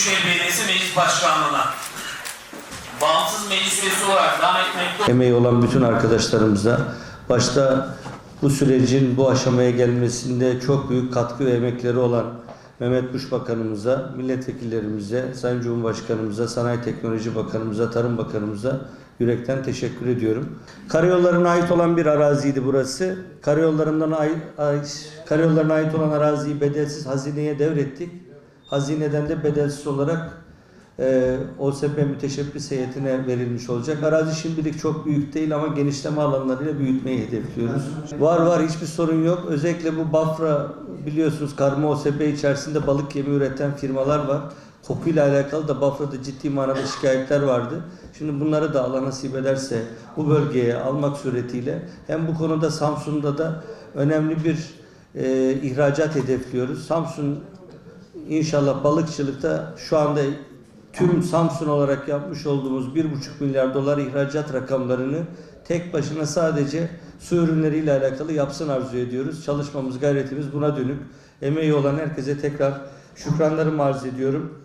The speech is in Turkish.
Büyükşehir Belediyesi Meclis Başkanlığı'na bağımsız meclis üyesi olarak devam etmekte emeği olan bütün arkadaşlarımıza başta bu sürecin bu aşamaya gelmesinde çok büyük katkı ve emekleri olan Mehmet Buş Bakanımıza, milletvekillerimize, Sayın Cumhurbaşkanımıza, Sanayi Teknoloji Bakanımıza, Tarım Bakanımıza yürekten teşekkür ediyorum. Karayollarına ait olan bir araziydi burası. Karayollarından ait, karayollarına ait olan araziyi bedelsiz hazineye devrettik. Hazineden de bedelsiz olarak e, OSP müteşebbis heyetine verilmiş olacak. Arazi şimdilik çok büyük değil ama genişleme alanlarıyla büyütmeyi hedefliyoruz. Var var hiçbir sorun yok. Özellikle bu Bafra biliyorsunuz karma OSP içerisinde balık yemi üreten firmalar var. Kokuyla alakalı da Bafra'da ciddi manada şikayetler vardı. Şimdi bunları da Allah nasip ederse bu bölgeye almak suretiyle hem bu konuda Samsun'da da önemli bir e, ihracat hedefliyoruz. Samsun İnşallah balıkçılıkta şu anda tüm Samsun olarak yapmış olduğumuz 1,5 milyar dolar ihracat rakamlarını tek başına sadece su ürünleriyle alakalı yapsın arzu ediyoruz. Çalışmamız, gayretimiz buna dönük. Emeği olan herkese tekrar şükranlarımı arz ediyorum.